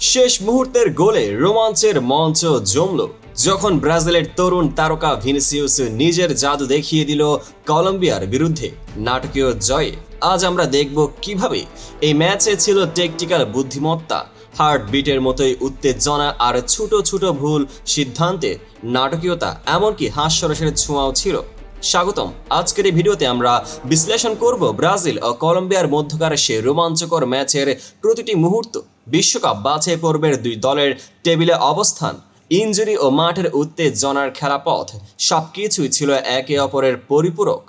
শেষ মুহূর্তের গোলে রোমাঞ্চের মঞ্চ জমল। যখন ব্রাজিলের তরুণ তারকা ভিনিসিউস নিজের জাদু দেখিয়ে দিল কলম্বিয়ার বিরুদ্ধে নাটকীয় জয়ে, আজ আমরা দেখব কীভাবে এই ম্যাচে ছিল টেকটিক্যাল বুদ্ধিমত্তা হার্ট বিটের মতোই উত্তেজনা আর ছোট ছোট ভুল সিদ্ধান্তে নাটকীয়তা এমনকি হাস্যরসের ছোঁয়াও ছিল। স্বাগতম, আজকের এই ভিডিওতে আমরা বিশ্লেষণ করব ব্রাজিল ও কলম্বিয়ার মধ্যকার সে রোমাঞ্চকর ম্যাচের প্রতিটি মুহূর্ত। বিশ্বকাপ বাছাই পর্বের দুই দলের টেবিলে অবস্থান। ইঞ্জুরি ও মাঠের উত্তেজনার খেলাপথ সবকিছুই ছিল একে অপরের পরিপূরক।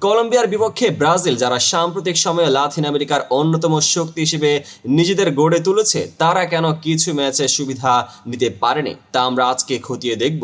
কলম্বিয়ার বিপক্ষে ব্রাজিল, যারা সাম্প্রতিক সময়ে লাতিন আমেরিকার অন্যতম শক্তি হিসেবে নিজেদের গড়ে তুলেছে, তারা কেন কিছু ম্যাচে সুবিধা নিতে পারেনি, তা আমরা আজকে খতিয়ে দেখব।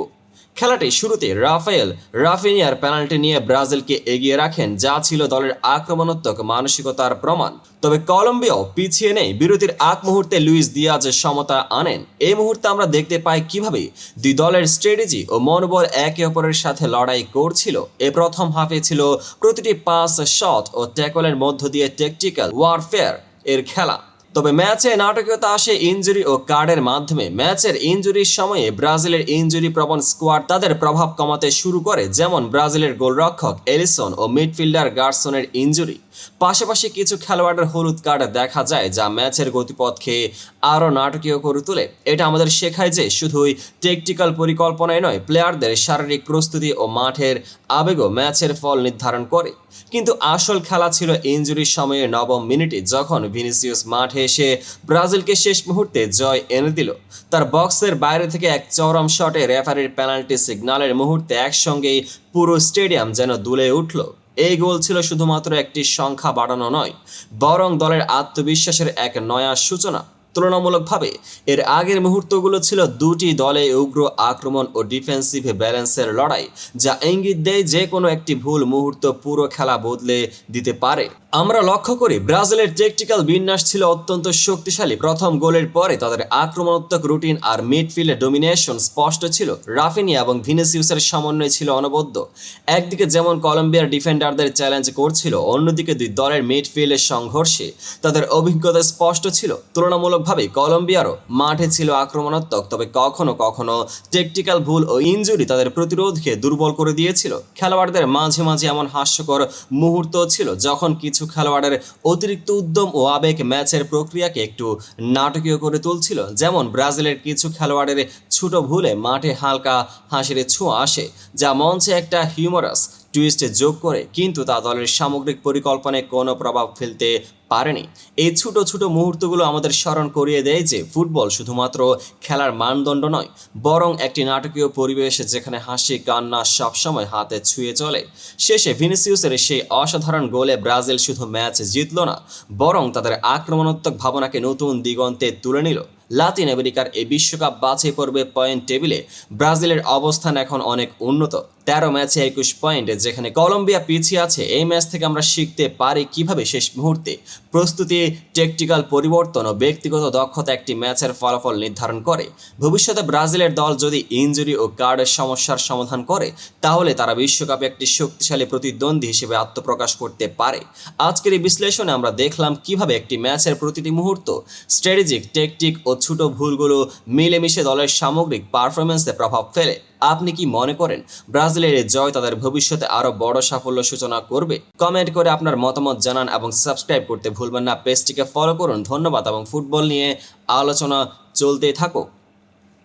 খেলাটি শুরুতে রাফায়েল রাফিনিয়ার পেনাল্টি নিয়ে ব্রাজিলকে এগিয়ে রাখেন, যা ছিল দলের আক্রমণাত্মক মানসিকতার প্রমাণ। তবে কলম্বিয়াও পিছিয়ে নেই, বিরতির আগ মুহূর্তে লুইস দিয়াজ সমতা আনেন। এই মুহূর্তে আমরা দেখতে পাই কীভাবে দুই দলের স্ট্র্যাটেজি ও মনোবল একে অপরের সাথে লড়াই করছিল। এ প্রথম হাফে ছিল প্রতিটি পাস শট ও ট্যাকলের মধ্য দিয়ে টেকটিক্যাল ওয়ারফেয়ার এর খেলা। তবে ম্যাচে নাটকীয়তা আসে ইঞ্জুরি ও কার্ডের মাধ্যমে। ম্যাচের ইঞ্জুরির সময়ে ব্রাজিলের ইঞ্জুরি প্রবণ স্কোয়াড তাদের প্রভাব কমাতে শুরু করে, যেমন ব্রাজিলের গোলরক্ষক এলিসন ও মিডফিল্ডার গার্সনের ইনজুরি। পাশাপাশি কিছু খেলোয়াড়ের হলুদ কার্ড দেখা যায় যা ম্যাচের গতিপথকে আরও নাটকীয় করে তোলে। এটা আমাদের শেখায় যে শুধুই টেকটিক্যাল পরিকল্পনায় নয় প্লেয়ারদের শারীরিক প্রস্তুতি ও মাঠের আবেগও ম্যাচের ফল নির্ধারণ করে। কিন্তু আসল খেলা ছিল ইনজুরির সময়ে নবম মিনিটে যখন ভিনিসিয়াস মাঠে এসে ব্রাজিলকে শেষ মুহূর্তে জয় এনে দিল। তার বক্সের বাইরে থেকে এক চরম শটে রেফারির পেনাল্টি সিগন্যালের মুহূর্তে একসঙ্গেই পুরো স্টেডিয়াম যেন দুলে উঠল। এই গোল ছিল শুধুমাত্র একটি সংখ্যা বাড়ানো নয়, বরং দলের আত্মবিশ্বাসের এক নয়া সূচনা। তুলনামূলকভাবে, এর আগের মুহূর্তগুলো ছিল দুটি দলে উগ্র আক্রমণ ও ডিফেন্সিভ ব্যালেন্সের লড়াই, যা ইঙ্গিত দেয় যে কোনো একটি ভুল মুহূর্ত পুরো খেলা বদলে দিতে পারে। আমরা লক্ষ্য করি, ব্রাজিলের টেকটিক্যাল বিন্যাস ছিল অত্যন্ত শক্তিশালী। প্রথম গোলের পরে তাদের আক্রমণাত্মক রুটিন আর মিডফিল্ডে ডোমিনেশন স্পষ্ট ছিল। রাফিনিয়া এবং ভিনিসিউসের সমন্বয় ছিল অনবদ্য। একদিকে যেমন কলম্বিয়ার ডিফেন্ডারদের চ্যালেঞ্জ করছিল, অন্যদিকে দুই দলের মিডফিল্ডের সংঘর্ষে তাদের অভিজ্ঞতা স্পষ্ট ছিল। তুলনামূলকভাবে কলম্বিয়ারও মাঠে ছিল আক্রমণাত্মক, তবে কখনো কখনো টেকটিক্যাল ভুল ও ইনজুরি তাদের প্রতিরোধকে দুর্বল করে দিয়েছিল। খেলোয়াড়দের মাঝে মাঝে এমন হাস্যকর মুহূর্ত ছিল, যখন কিছু খেলোয়াড়ের অতিরিক্ত উদ্যম ও আবেগ ম্যাচের প্রক্রিয়াকে একটু নাটকীয় করে তুলছিল। যেমন ব্রাজিলের কিছু খেলোয়াড়ের ছোট ভুলে মাঠে হালকা হাসির ছোঁয়া আসে, যা মঞ্চে একটা হিউমারাস টুইস্টে যোগ করে কিন্তু তা দলের সামগ্রিক পরিকল্পনায় কোনো প্রভাব ফেলতে পারেনি। এই ছোট ছোট মুহূর্তগুলো আমাদের স্মরণ করিয়ে দেয় যে ফুটবল শুধুমাত্র খেলার মানদণ্ড নয়, বরং একটি নাটকীয় পরিবেশ যেখানে হাসি, কান্না সবসময় হাতে ছুঁয়ে চলে। শেষে ভিনিসিউসের সেই অসাধারণ গোলে ব্রাজিল শুধু ম্যাচ জিতল না, বরং তাদের আক্রমণাত্মক ভাবনাকে নতুন দিগন্তে তুলে নিল। লাতিন আমেরিকার এই বিশ্বকাপ বাছাই পর্বে পয়েন্ট টেবিলে ব্রাজিলের অবস্থান এখন অনেক উন্নত। তেরো ম্যাচে একুশ পয়েন্ট, যেখানে কলম্বিয়া পিছিয়ে আছে। এই ম্যাচ থেকে আমরা শিখতে পারি কীভাবে শেষ মুহূর্তে প্রস্তুতি টেকটিক্যাল পরিবর্তন ও ব্যক্তিগত দক্ষতা একটি ম্যাচের ফলাফল নির্ধারণ করে। ভবিষ্যতে ব্রাজিলের দল যদি ইনজুরি ও কার্ডের সমস্যার সমাধান করে, তাহলে তারা বিশ্বকাপে একটি শক্তিশালী প্রতিদ্বন্দ্বী হিসেবে আত্মপ্রকাশ করতে পারে। আজকের এই বিশ্লেষণে আমরা দেখলাম কীভাবে একটি ম্যাচের প্রতিটি মুহূর্ত স্ট্র্যাটেজিক টেকটিক ও ছোট ভুলগুলো মিলেমিশে দলের সামগ্রিক পারফরমেন্সে প্রভাব ফেলে। আপনি কি মনে করেন ব্রাজিলের জয় তাদের ভবিষ্যতে আরও বড় সাফল্য সূচনা করবে? কমেন্ট করে আপনার মতামত জানান এবং সাবস্ক্রাইব করতে ভুলবেন না। পেজটিকে ফলো করুন। ধন্যবাদ এবং ফুটবল নিয়ে আলোচনা চলতে থাকুক।